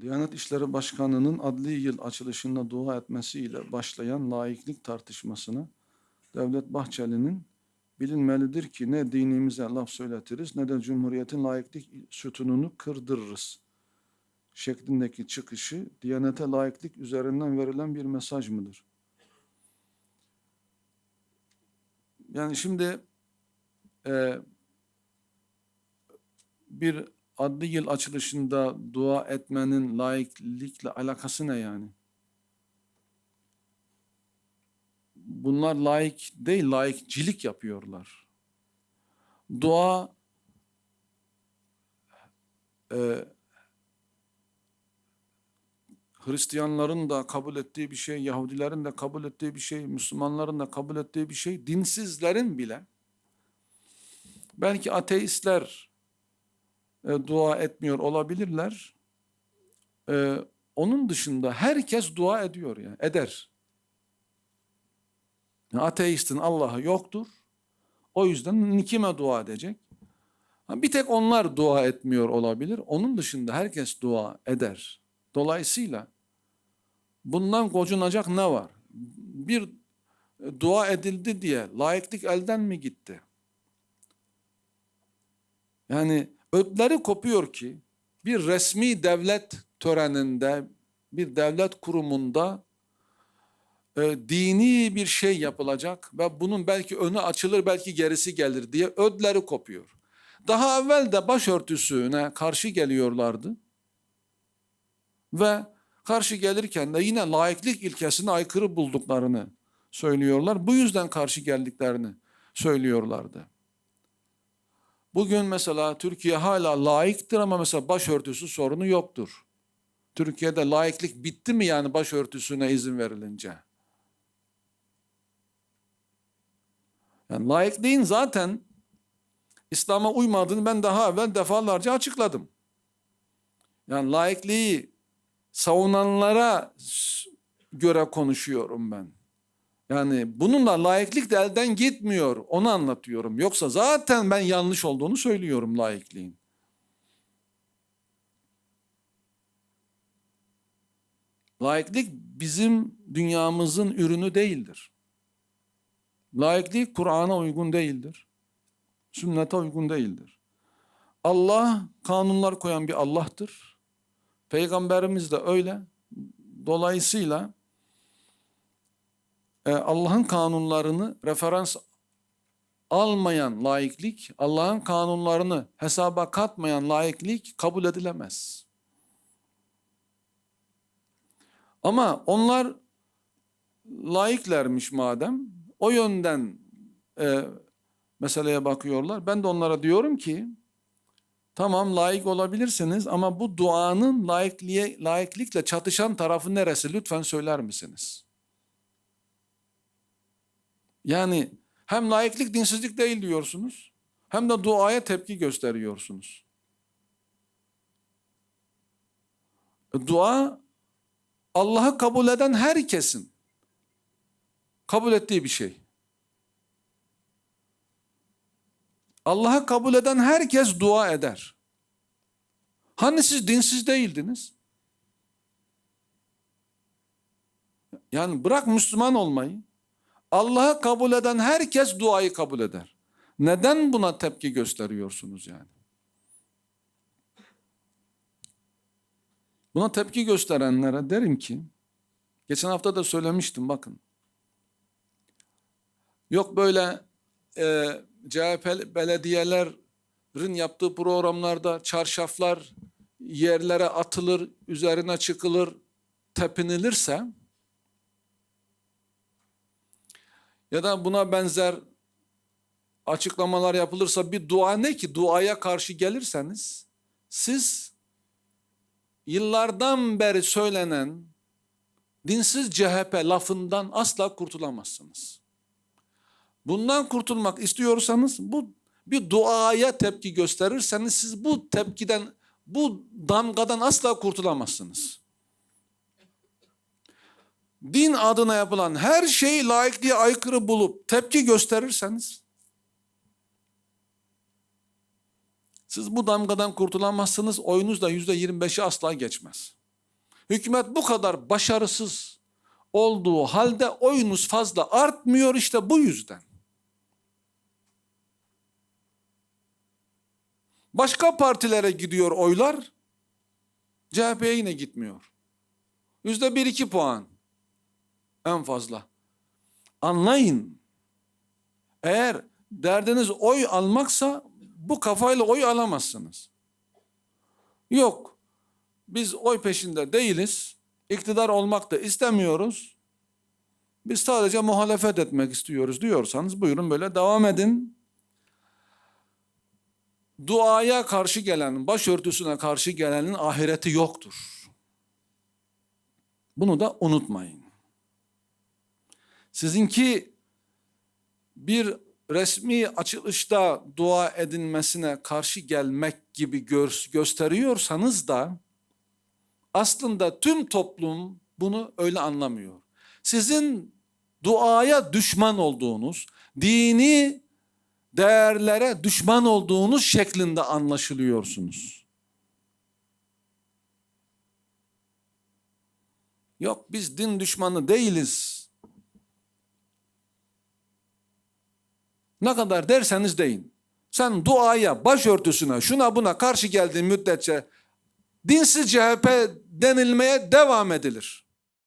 Diyanet İşleri Başkanı'nın adli yıl açılışında dua etmesiyle başlayan laiklik tartışmasına Devlet Bahçeli'nin bilinmelidir ki ne dinimize laf söyletiriz ne de Cumhuriyet'in laiklik sütununu kırdırırız şeklindeki çıkışı Diyanete laiklik üzerinden verilen bir mesaj mıdır? Yani şimdi e, bir adli yıl açılışında dua etmenin laiklikle alakası ne yani? Bunlar laik değil, laikcilik yapıyorlar. Dua e, Hristiyanların da kabul ettiği bir şey, Yahudilerin de kabul ettiği bir şey, Müslümanların da kabul ettiği bir şey, dinsizlerin bile belki ateistler e, dua etmiyor olabilirler. E, onun dışında herkes dua ediyor yani, eder. Ateistin Allah'ı yoktur. O yüzden kime dua edecek? Bir tek onlar dua etmiyor olabilir. Onun dışında herkes dua eder. Dolayısıyla bundan gocunacak ne var? Bir e, dua edildi diye laiklik elden mi gitti? Yani ödleri kopuyor ki bir resmi devlet töreninde, bir devlet kurumunda e, dini bir şey yapılacak ve bunun belki önü açılır, belki gerisi gelir diye ödleri kopuyor. Daha evvel de başörtüsüne karşı geliyorlardı. Ve karşı gelirken de yine laiklik ilkesine aykırı bulduklarını söylüyorlar. Bu yüzden karşı geldiklerini söylüyorlardı. Bugün mesela Türkiye hala laiktir ama mesela başörtüsü sorunu yoktur. Türkiye'de laiklik bitti mi yani başörtüsüne izin verilince? Yani laikliğin zaten İslam'a uymadığını ben daha evvel defalarca açıkladım. Yani laikliği savunanlara göre konuşuyorum ben. Yani bununla laiklik de elden gitmiyor. Onu anlatıyorum. Yoksa zaten ben yanlış olduğunu söylüyorum laikliğin. Laiklik bizim dünyamızın ürünü değildir. Laiklik Kur'an'a uygun değildir. Sünnete uygun değildir. Allah kanunlar koyan bir Allah'tır. Peygamberimiz de öyle. Dolayısıyla Allah'ın kanunlarını referans almayan laiklik, Allah'ın kanunlarını hesaba katmayan laiklik kabul edilemez. Ama onlar laiklermiş madem, o yönden e, meseleye bakıyorlar. Ben de onlara diyorum ki, tamam laik olabilirsiniz ama bu duanın laikliğe, laiklikle çatışan tarafı neresi? Lütfen söyler misiniz? Yani hem laiklik dinsizlik değil diyorsunuz, hem de duaya tepki gösteriyorsunuz. Dua Allah'ı kabul eden herkesin kabul ettiği bir şey. Allah'ı kabul eden herkes dua eder. Hani siz dinsiz değildiniz? Yani bırak Müslüman olmayı. Allah'ı kabul eden herkes duayı kabul eder. Neden buna tepki gösteriyorsunuz yani? Buna tepki gösterenlere derim ki, geçen hafta da söylemiştim bakın. Yok böyle e, CHP belediyelerin yaptığı programlarda çarşaflar yerlere atılır, üzerine çıkılır, tepinilirse ya da buna benzer açıklamalar yapılırsa bir dua ne ki? Duaya karşı gelirseniz siz yıllardan beri söylenen dinsiz CHP lafından asla kurtulamazsınız. Bundan kurtulmak istiyorsanız bu bir duaya tepki gösterirseniz siz bu tepkiden, bu damgadan asla kurtulamazsınız. Din adına yapılan her şeyi laikliğe aykırı bulup tepki gösterirseniz siz bu damgadan kurtulamazsınız. Oyunuz da yüzde yirmi beşi asla geçmez. Hükümet bu kadar başarısız olduğu halde oyunuz fazla artmıyor işte bu yüzden. Başka partilere gidiyor oylar. CHP'ye yine gitmiyor. Yüzde bir iki puan. En fazla. Anlayın. Eğer derdiniz oy almaksa bu kafayla oy alamazsınız. Yok. Biz oy peşinde değiliz. İktidar olmak da istemiyoruz. Biz sadece muhalefet etmek istiyoruz diyorsanız buyurun böyle devam edin. Duaya karşı gelen, başörtüsüne karşı gelenin ahireti yoktur. Bunu da unutmayın. Sizinki bir resmi açılışta dua edilmesine karşı gelmek gibi gösteriyorsanız da aslında tüm toplum bunu öyle anlamıyor. Sizin duaya düşman olduğunuz, dini değerlere düşman olduğunuz şeklinde anlaşılıyorsunuz. Yok biz din düşmanı değiliz. Ne kadar derseniz deyin. Sen duaya, başörtüsüne, şuna buna karşı geldiğin müddetçe dinsiz CHP denilmeye devam edilir.